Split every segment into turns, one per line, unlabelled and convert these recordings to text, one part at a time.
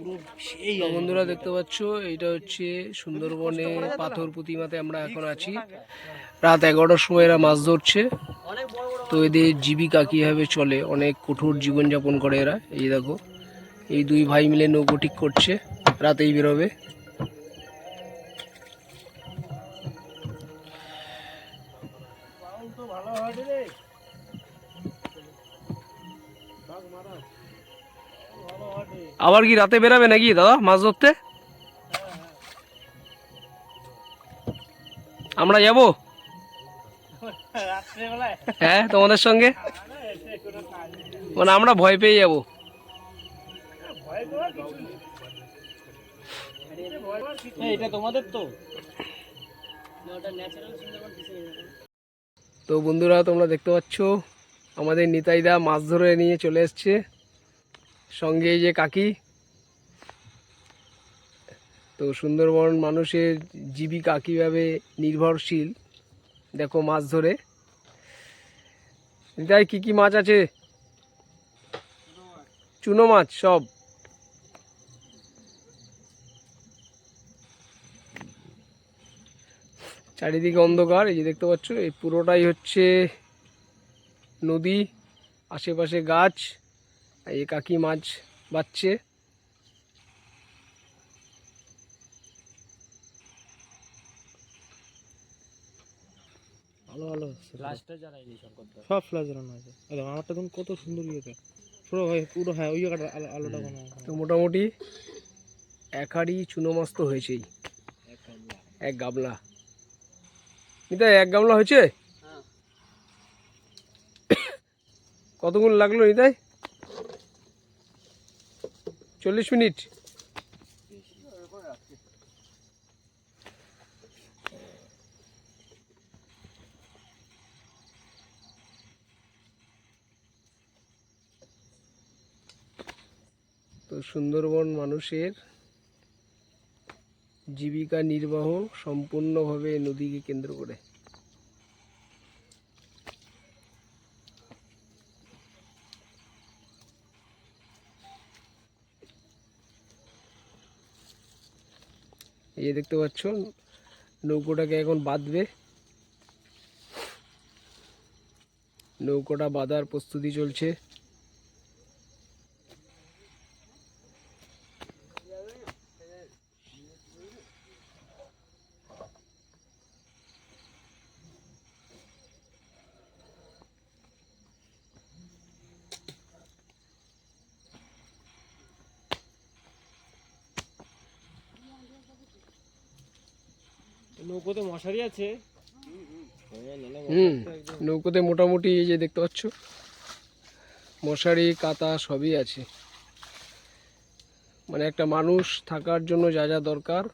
পুরো সেই
বন্ধুরা দেখতে পাচ্ছ এইটা হচ্ছে সুন্দরবনে পাথর প্রতিমাতে আমরা এখন আছি। রাত এগারোটার সময় এরা মাছ ধরছে। তো এদের জীবিকা কীভাবে চলে? অনেক কঠোর জীবনযাপন করে এরা। এই দেখো এই দুই ভাই মিলে নৌকো ঠিক করছে। রাতেই বেরোবে। আবার কি রাতে বেরাবে নাকি, দাদা, মাছ ধরতে? আমরা যাব? হ্যাঁ তোমাদের সঙ্গে? মানে আমরা ভয় পেয়ে যাব।
তো
তো বন্ধুরা, তোমরা দেখতে পাচ্ছ, আমাদের নিতাইদা মাছ ধরে নিয়ে চলে এসছে। সঙ্গে এই যে কাকি। তো সুন্দরবন মানুষের জীবিকা কীভাবে নির্ভরশীল, দেখো মাছ ধরে। নিতাই, কি কি মাছ আছে? চুনো মাছ, সব। চারিদিকে অন্ধকার, এই যে দেখতে পাচ্ছ, এই পুরোটাই হচ্ছে নদী, আশেপাশে গাছ। এই কাকি মাছ বাচ্ছে।
ভালো ভালো লাস্টে জানাইনি শঙ্কর
সব ফ্লাশ আছে দেখো আমারটা দেখুন কত সুন্দর ইয়েতে। পুরো ভাই পুরো হ্যাঁ ওই জায়গাটা আলোটা কোনো
তো মোটামুটি এক হাড়ি চুনো মাছ তো হয়েছেই। এক গামলা। নিতাই এক গামলা হয়েছে? কতক্ষণ লাগল নিতাই চল্লিশ মিনিট। তো সুন্দরবন মানুষের জীবিকা নির্বাহ সম্পূর্ণভাবে নদীকে কেন্দ্র করে। এই যে দেখতে পাচ্ছ নৌকোটাকে এখন বাঁধবে। নৌকোটা বাঁধার প্রস্তুতি চলছে।
নৌকোতে মশারি আছে।
হুম, নৌকোতে মোটামুটি এই যে দেখতে পাচ্ছ, মশারি কাতা সবই আছে। মানে একটা মানুষ থাকার জন্য যা যা দরকার।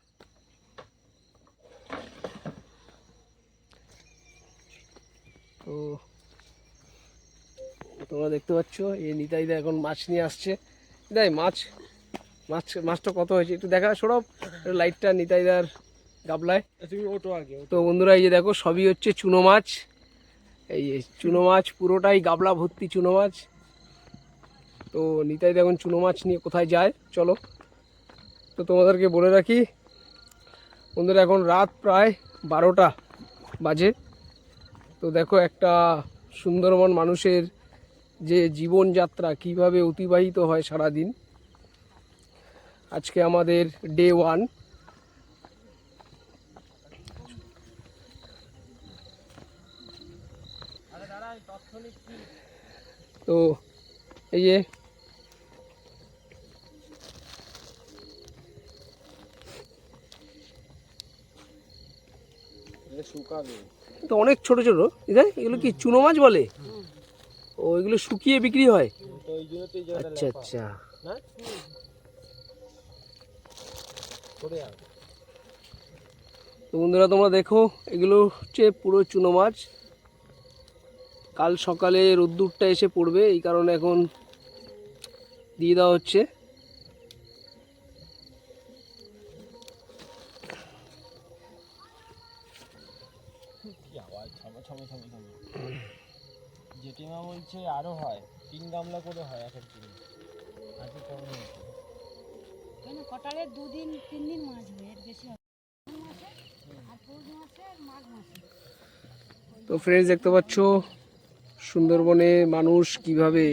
তো তোমরা দেখতে পাচ্ছ, এই নিতাইদা এখন মাছ নিয়ে আসছে। নিতাই, মাছ মাছ, মাছটা কত হয়েছে একটু দেখা সরব লাইটটা নিতাইদার গাবলায়। তো বন্ধুরা এই যে দেখো সবই হচ্ছে চুনো মাছ। এই চুনো মাছ পুরোটাই গাবলা ভর্তি চুনো মাছ। তো নিতাই এখন চুনো মাছ নিয়ে কোথায় যায়। চলো। তো তোমাদেরকে বলে রাখি বন্ধুরা এখন রাত প্রায় বারোটা বাজে। তো দেখো একটা সুন্দরবন মানুষের যে জীবনযাত্রা কীভাবে অতিবাহিত হয় সারাদিন। আজকে আমাদের ডে ওয়ান তো এই যে তো অনেক ছোট ছোট। এগুলো কি চুনো মাছ বলে? ও এগুলো শুকিয়ে বিক্রি হয়? আচ্ছা আচ্ছা। বন্ধুরা তোমরা দেখো এগুলো হচ্ছে পুরো চুনো মাছ। কাল সকালে রোদ্দুরটা এসে পড়বে এই কারণে এখন দিয়ে দেওয়া হচ্ছে।
জেঠিমা বলছে আরও হয় তিন গামলা করে হয় এক এক দিন আজকে কম হয়েছে?
কটারে? দুদিন তিন দিন মাছ হয় এর বেশি
তো ফ্রেন্ডস দেখতে পাচ্ছ সুন্দরবনে মানুষ কীভাবে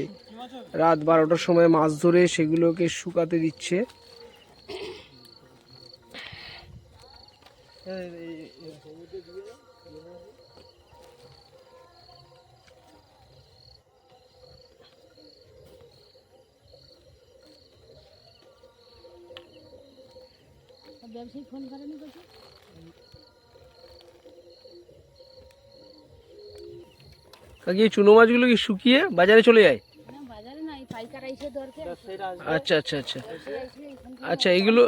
রাত বারোটার সময় মাছ ধরে সেগুলোকে শুকাতে দিচ্ছে?
ব্যবসায়ী ফোন করেনি
কাকি এই চুনো মাছগুলো কি শুকিয়ে বাজারে চলে যায়?
না বাজারে না এই পাইকার আইসে দরকার।
আচ্ছা আচ্ছা আচ্ছা। আচ্ছা এগুলো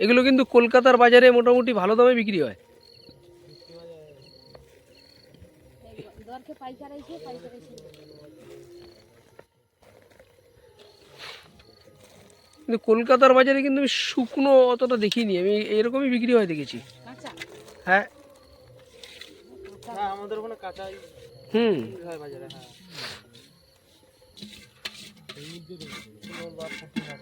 এগুলো কিন্তু কলকাতার বাজারে মোটামুটি ভালো দামে বিক্রি হয়। কিন্তু কলকাতার বাজারে কিন্তু আমি শুকনো অতটা দেখিনি আমি এরকমই বিক্রি হয় দেখেছি। হ্যাঁ।
আমাদের ওখানে কাঁচাই।
হুম।
বাজারে হ্যাঁ